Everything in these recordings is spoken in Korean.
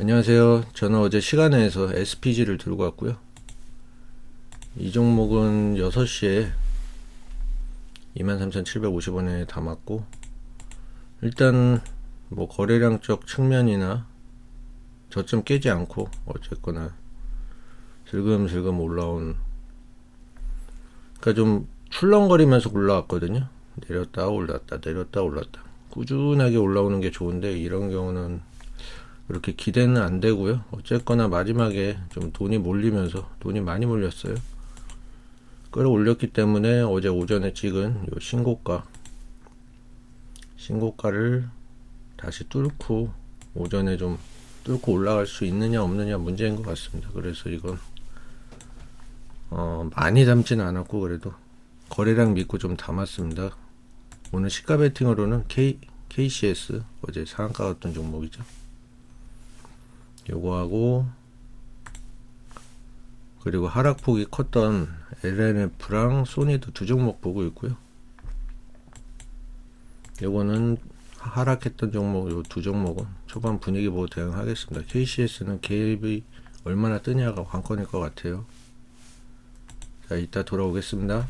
안녕하세요. 저는 어제 시간에서 SPG를 들고 왔고요. 이 종목은 6시에 23,750원에 담았고 일단 뭐 거래량 적 측면이나 저점 깨지 않고 어쨌거나 슬금슬금 올라온 그러니까 좀 출렁거리면서 올라왔거든요. 내렸다 올랐다 내렸다 올랐다 꾸준하게 올라오는 게 좋은데 이런 경우는 그렇게 기대는 안 되고요. 어쨌거나 마지막에 좀 돈이 몰리면서 돈이 많이 몰렸어요. 끌어올렸기 때문에 어제 오전에 찍은 요 신고가 신고가를 다시 뚫고 오전에 좀 뚫고 올라갈 수 있느냐 없느냐 문제인 것 같습니다. 그래서 이건 어, 많이 담지는 않았고 그래도 거래량 믿고 좀 담았습니다. 오늘 시가 베팅으로는 K, KCS 어제 상한가 갔던 종목이죠. 요거하고 그리고 하락폭이 컸던 LNF랑 소니도 두 종목 보고 있고요. 요거는 하락했던 종목 요 두 종목은 초반 분위기 보고 대응하겠습니다. KCS는 개입이 얼마나 뜨냐가 관건일 것 같아요. 자, 이따 돌아오겠습니다.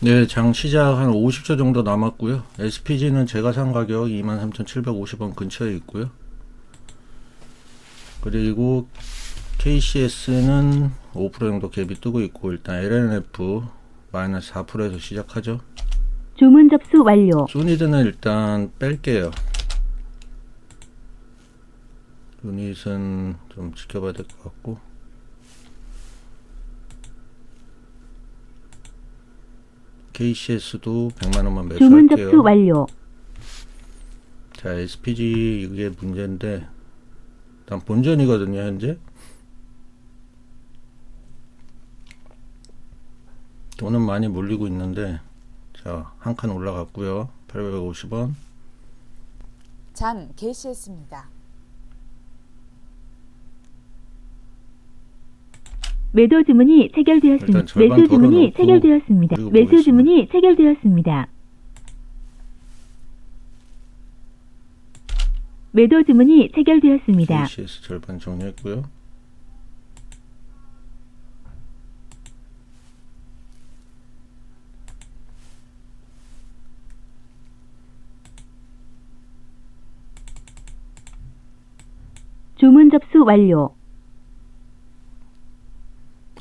네, 장 시작 한 50초 정도 남았고요. SPG는 제가 산 가격 23,750원 근처에 있고요. 그리고 KCS는 5% 정도 갭이 뜨고 있고 일단 LNF 마이너스 4%에서 시작하죠. 주문 접수 완료. 소니드는 일단 뺄게요. 유닛은 좀 지켜봐야 될 것 같고 KCS도 100만원만 주문 접수 매수할게요. 완료. 자, SPG 이게 문제인데 일단 본전이거든요, 현재. 돈은 많이 몰리고 있는데 자, 한 칸 올라갔고요. 850원. 장 개시했습니다. 매도 주문이 체결되었습니다. 일단 절반 매수 주문이 체결되었습니다. 그리고 매수 보겠습니다. 주문이 체결되었습니다. 매도 주문이 체결되었습니다. KCS 절반 정리했고요. 주문 접수 완료.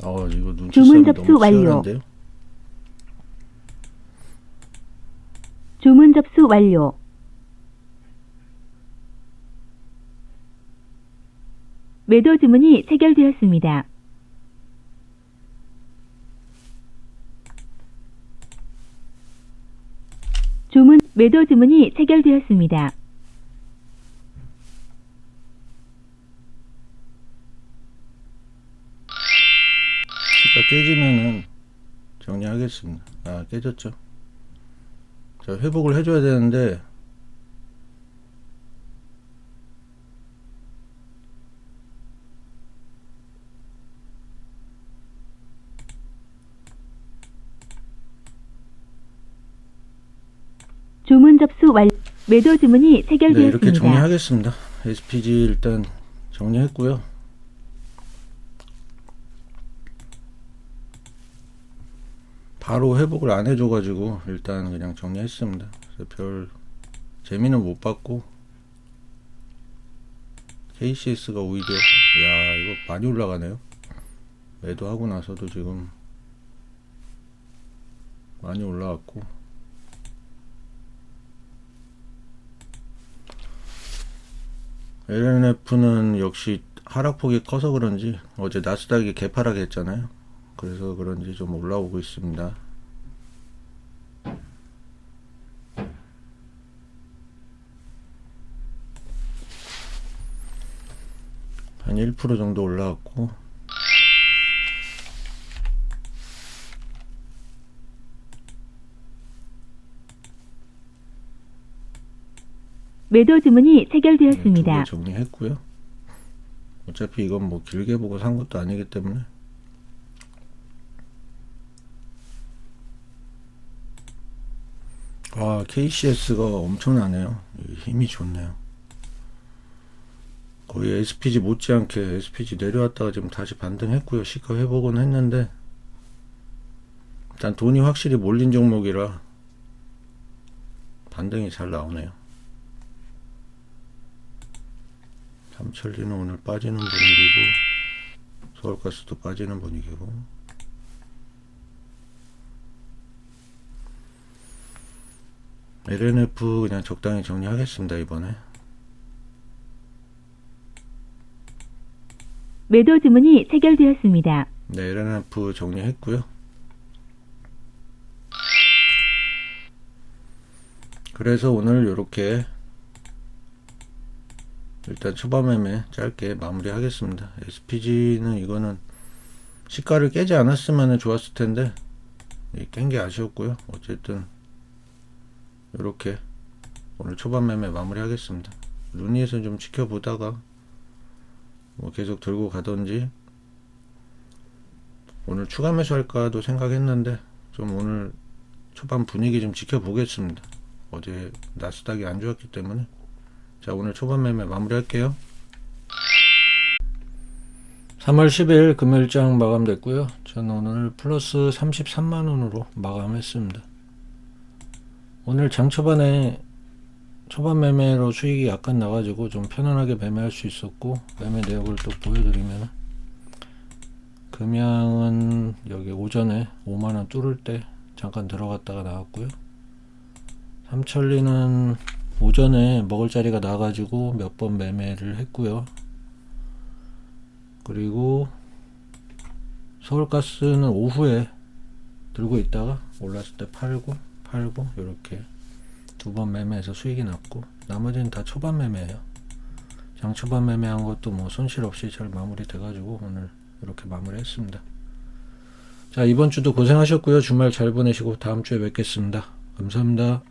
아, 이거 눈치 주문 접수 완료. 치열한데요. 주문 접수 완료. 매도 주문이 체결되었습니다. 주문 매도 주문이 체결되었습니다. 시가 깨지면은 정리하겠습니다. 아, 깨졌죠. 자, 회복을 해줘야 되는데 주문 접수 완 매도 주문이 네, 이렇게 체결되었습니다. 정리하겠습니다. SPG 일단 정리했고요. 바로 회복을 안 해줘가지고 일단 그냥 정리했습니다. 별 재미는 못 봤고 KCS가 오히려 야 이거 많이 올라가네요. 매도하고 나서도 지금 많이 올라왔고 LNF는 역시 하락폭이 커서 그런지 어제 나스닥이 개파락 했잖아요. 그래서 그런지 좀 올라오고 있습니다. 한 1% 정도 올라왔고 매도 주문이 네, 체결되었습니다. 두개 정리했고요. 어차피 이건 뭐 길게 보고 산 것도 아니기 때문에 와 KCS가 엄청나네요. 이 힘이 좋네요. 거의 SPG 못지않게 SPG 내려왔다가 지금 다시 반등했고요. 시가 회복은 했는데 일단 돈이 확실히 몰린 종목이라 반등이 잘 나오네요. 삼천리는 오늘 빠지는 분위기고 서울가스도 빠지는 분위기고. LNF 그냥 적당히 정리하겠습니다 이번에. 매도 주문이 체결되었습니다. 네 LNF 정리했고요. 그래서 오늘 요렇게 일단 초반 매매 짧게 마무리 하겠습니다. SPG는 이거는 시가를 깨지 않았으면 좋았을 텐데 깬 게 아쉬웠고요. 어쨌든 요렇게 오늘 초반 매매 마무리 하겠습니다. 루니에서 좀 지켜보다가 뭐 계속 들고 가던지 오늘 추가 매수할까도 생각했는데 좀 오늘 초반 분위기 좀 지켜보겠습니다. 어제 나스닥이 안 좋았기 때문에 자 오늘 초반 매매 마무리 할게요. 3월 10일 금요일장 마감됐고요. 저는 오늘 플러스 33만원으로 마감했습니다. 오늘 장 초반에 초반 매매로 수익이 약간 나가지고 좀 편안하게 매매할 수 있었고 매매 내역을 또 보여드리면 금양은 여기 오전에 5만원 뚫을 때 잠깐 들어갔다가 나왔고요. 삼천리는 오전에 먹을 자리가 나가지고 몇 번 매매를 했고요 그리고 서울가스는 오후에 들고 있다가 올랐을 때 팔고 팔고 이렇게 두 번 매매해서 수익이 났고 나머지는 다 초반 매매예요. 장 초반 매매한 것도 뭐 손실 없이 잘 마무리 돼가지고 오늘 이렇게 마무리했습니다. 자 이번 주도 고생하셨고요. 주말 잘 보내시고 다음 주에 뵙겠습니다. 감사합니다.